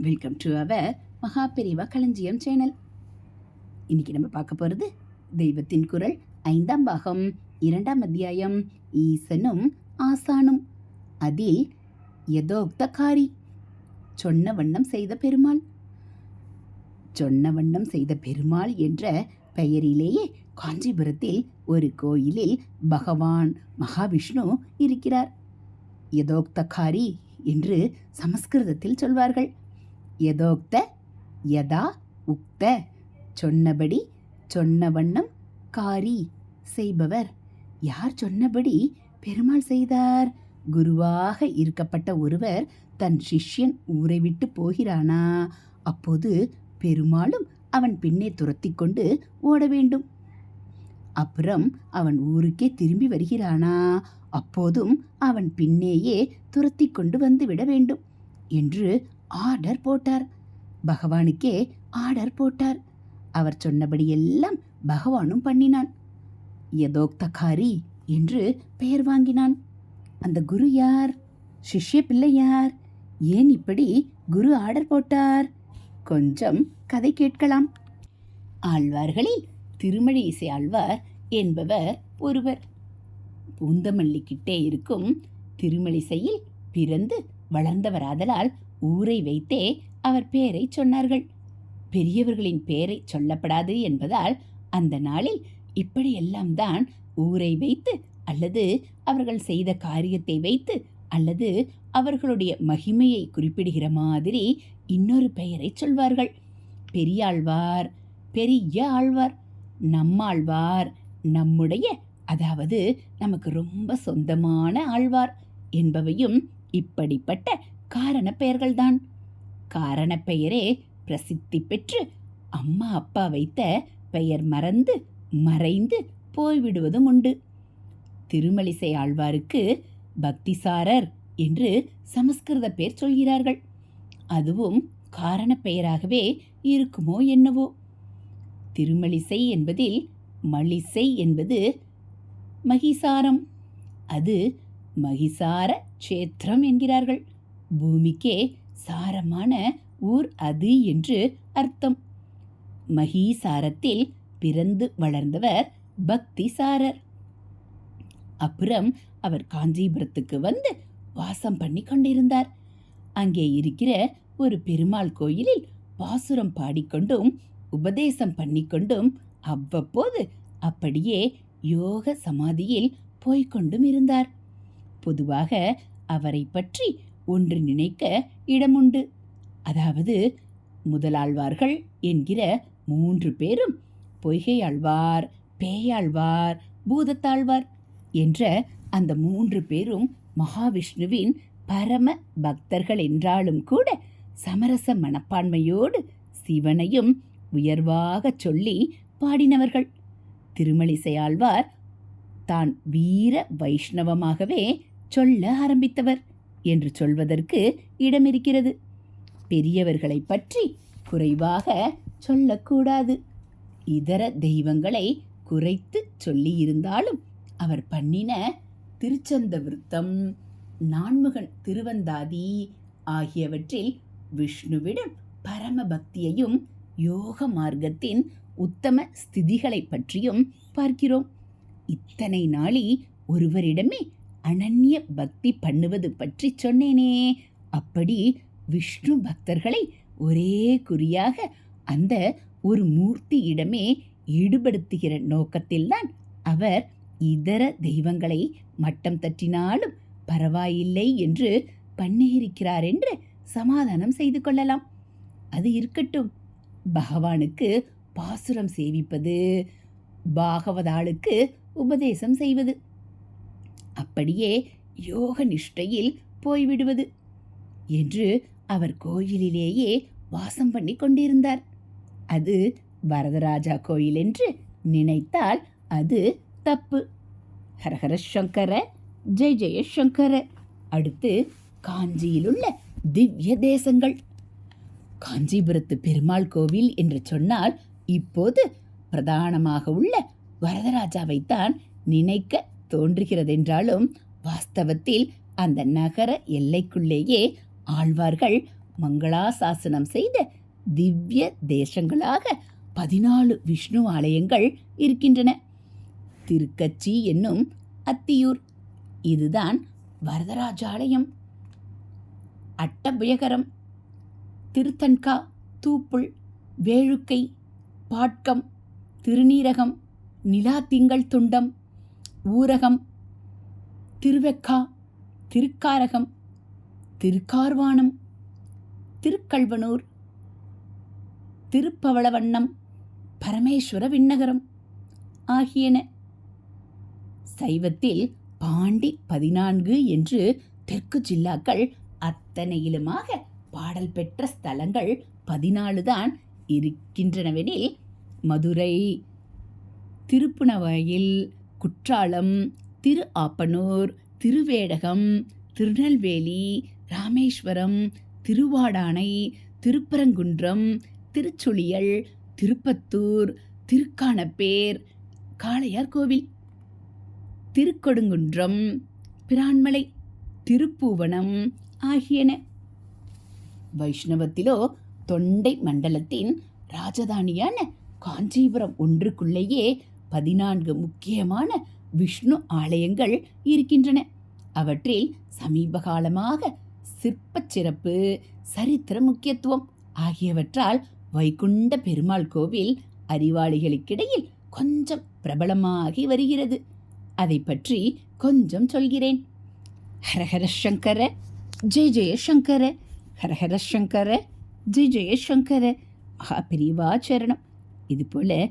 Welcome to our மகா பெரிவா களஞ்சியம் channel இன்னைக்கு நம்ம பார்க்க போகிறது தெய்வத்தின் குரல் ஐந்தாம் பாகம் இரண்டாம் அத்தியாயம் ஈசனும் ஆசானும். அதில் யதோக்தகாரி சொன்ன வண்ணம் செய்த பெருமாள். சொன்ன வண்ணம் செய்த பெருமாள் என்ற பெயரிலேயே காஞ்சிபுரத்தில் ஒரு கோயிலில் பகவான் மகாவிஷ்ணு இருக்கிறார். யதோக்தகாரி என்று சமஸ்கிருதத்தில் சொல்வார்கள். யதோக்த யதா உக்த சொன்னபடி சொன்ன வண்ணம் காரி செய்பவர். யார் சொன்னபடி பெருமாள் செய்தார்? குருவாக இருக்கப்பட்ட ஒருவர் தன் சிஷ்யன் ஊரை விட்டு போகிறானா? அப்போது பெருமாளும் அவன் பின்னே துரத்தி கொண்டு ஓட வேண்டும். அப்புறம் அவன் ஊருக்கே திரும்பி வருகிறானா? அப்போதும் அவன் பின்னேயே துரத்தி கொண்டு வந்து விட வேண்டும் என்று ஆர்டர் போட்டார். பகவானுக்கே ஆர்டர் போட்டார். அவர் சொன்னபடியெல்லாம் பகவானும் பண்ணினான். யதோக்தகாரி என்று பெயர் வாங்கினான். அந்த குரு யார்? சிஷ்ய பிள்ளை யார்? ஏன் இப்படி குரு ஆர்டர் போட்டார்? கொஞ்சம் கதை கேட்கலாம். ஆழ்வார்களில் திருமழி இசை ஆழ்வார் என்பவர் ஒருவர். பூந்தமல்லிக்கிட்டே இருக்கும் திருமலிசையில் பிறந்து வளர்ந்தவராதலால் ஊரை வைத்தே அவர் பெயரை சொன்னார்கள். பெரியவர்களின் பெயரை சொல்லப்படாது என்பதால் அந்த நாளில் இப்படியெல்லாம் தான் ஊரை வைத்து அல்லது அவர்கள் செய்த காரியத்தை வைத்து அல்லது அவர்களுடைய மகிமையை குறிப்பிடுகிற மாதிரி இன்னொரு பெயரை சொல்வார்கள். பெரியாழ்வார் பெரிய ஆழ்வார் நம்மாழ்வார் நம்முடைய அதாவது நமக்கு ரொம்ப சொந்தமான ஆழ்வார் என்பவையும் இப்படிப்பட்ட காரண பெயர்கள்தான் காரண பெயரே பிரசித்தி பெற்று அம்மா அப்பா வைத்த பெயர் மறந்து மறைந்து போய்விடுவதும் உண்டு. திருமலிசை ஆழ்வாருக்கு பக்திசாரர் என்று சமஸ்கிருத பெயர் சொல்கிறார்கள். அதுவும் காரண பெயராகவே இருக்குமோ என்னவோ? திருமலிசை என்பதில் மலிசை என்பது மகிசாரம். அது மகிசார க்ஷேத்திரம் என்கிறார்கள். பூமிக்கே சாரமான ஊர் அது என்று அர்த்தம். மகீசாரத்தில் பிறந்து வளர்ந்தவர் பக்திசாரர். அப்புறம் அவர் காஞ்சிபுரத்துக்கு வந்து வாசம் பண்ணி கொண்டிருந்தார். அங்கே இருக்கிற ஒரு பெருமாள் கோயிலில் பாசுரம் பாடிக்கொண்டும் உபதேசம் பண்ணிக்கொண்டும் அவ்வப்போது அப்படியே யோக சமாதியில் போய்க்கொண்டும் இருந்தார். பொதுவாக அவரை பற்றி ஒன்று நினைக்க இடமுண்டு. அதாவது முதலாழ்வார்கள் என்கிற மூன்று பேரும் பொய்கையாழ்வார் பேயாழ்வார் பூதத்தாழ்வார் என்ற அந்த மூன்று பேரும் மகாவிஷ்ணுவின் பரம பக்தர்கள் என்றாலும் கூட சமரச மனப்பான்மையோடு சிவனையும் உயர்வாகச் சொல்லி பாடினவர்கள். திருமலிசையாழ்வார் தான் வீர வைஷ்ணவமாகவே சொல்ல ஆரம்பித்தவர். என்று சொல்வதற்கு இடமிருக்கிறது. பெரியவர்களை பற்றி குறைவாக சொல்லக்கூடாது. இதர தெய்வங்களை குறைத்து சொல்லியிருந்தாலும் அவர் பண்ணின திருச்சந்த விருத்தம் நான்முகன் திருவந்தாதி ஆகியவற்றில் விஷ்ணுவிடம் பரம பக்தியையும் யோக மார்க்கத்தின் உத்தம ஸ்திதிகளை பற்றியும் பார்க்கிறோம். இத்தனை நாளி ஒருவரிடமே அனன்ய பக்தி பண்ணுவது பற்றி சொன்னேனே. அப்படி விஷ்ணு பக்தர்களை ஒரே குறியாக அந்த ஒரு மூர்த்தியிடமே ஈடுபடுத்துகிற நோக்கத்தில்தான் அவர் இதர தெய்வங்களை மட்டம் தட்டினாலும் பரவாயில்லை என்று பண்ணியிருக்கிறார் என்று சமாதானம் செய்து கொள்ளலாம். அது இருக்கட்டும். பகவானுக்கு பாசுரம் சேவிப்பது பாகவதாளுக்கு உபதேசம் செய்வது. அப்படியே யோக நிஷ்டையில் போய்விடுவது என்று அவர் கோயிலிலேயே வாசம் பண்ணி கொண்டிருந்தார். அது வரதராஜா கோயில் என்று நினைத்தால் அது தப்பு. ஹரஹர சங்கர ஜெய ஜெயசங்கர அடுத்து காஞ்சியிலுள்ள திவ்ய தேசங்கள். காஞ்சிபுரத்து பெருமாள் கோவில் என்று சொன்னால் இப்போது பிரதானமாக உள்ள வரதராஜாவைத்தான் நினைக்க தோன்றுகிறதென்றாலும் வாஸ்தவத்தில் அந்த நகர எல்லைக்குள்ளேயே ஆழ்வார்கள் மங்களாசாசனம் செய்த திவ்ய தேசங்களாக பதினாலு விஷ்ணு ஆலயங்கள் இருக்கின்றன. திருக்கச்சி என்னும் அத்தியூர். இதுதான் வரதராஜாலயம் அட்டபுயகரம் திருத்தன்கா தூப்புள் வேழுக்கை பாட்கம் திருநீரகம் நிலாத்திங்கள் துண்டம் ஊரகம் திருவெக்கா திருக்காரகம் திருக்கார்வாணம் திருக்கல்வனூர் திருப்பவளவண்ணம் பரமேஸ்வர விண்ணகரம் ஆகியன. சைவத்தில் பாண்டி பதினான்கு என்று தெற்கு ஜில்லாக்கள் அத்தனையிலுமாக பாடல் பெற்ற ஸ்தலங்கள் பதினாலு தான் இருக்கின்றனவெனில் மதுரை திருப்புணவயில் குற்றாலம் திரு ஆப்பனூர் திருவேடகம் திருநெல்வேலி ராமேஸ்வரம் திருவாடானை திருப்பரங்குன்றம் திருச்சுழியல் திருப்பத்தூர் திருக்கானப்பேர் காளையார் கோவில் திருக்கொடுங்குன்றம் பிரான்மலை திருப்பூவனம் ஆகியன. வைஷ்ணவத்திலோ தொண்டை மண்டலத்தின் ராஜதானியான காஞ்சிபுரம் ஒன்றுக்குள்ளேயே பதினான்கு முக்கியமான விஷ்ணு ஆலயங்கள் இருக்கின்றன. அவற்றில் சமீப காலமாக சிற்பச் சிறப்பு சரித்திர முக்கியத்துவம் ஆகியவற்றால் வைகுண்ட பெருமாள் கோவில் அறிவாளிகளுக்கிடையில் கொஞ்சம் பிரபலமாகி வருகிறது. அதை பற்றி கொஞ்சம் சொல்கிறேன். ஹரஹர சங்கர ஜெய ஜெயசங்கர ஹரஹர சங்கர ஜெய ஜெய சங்கர இதுபோல்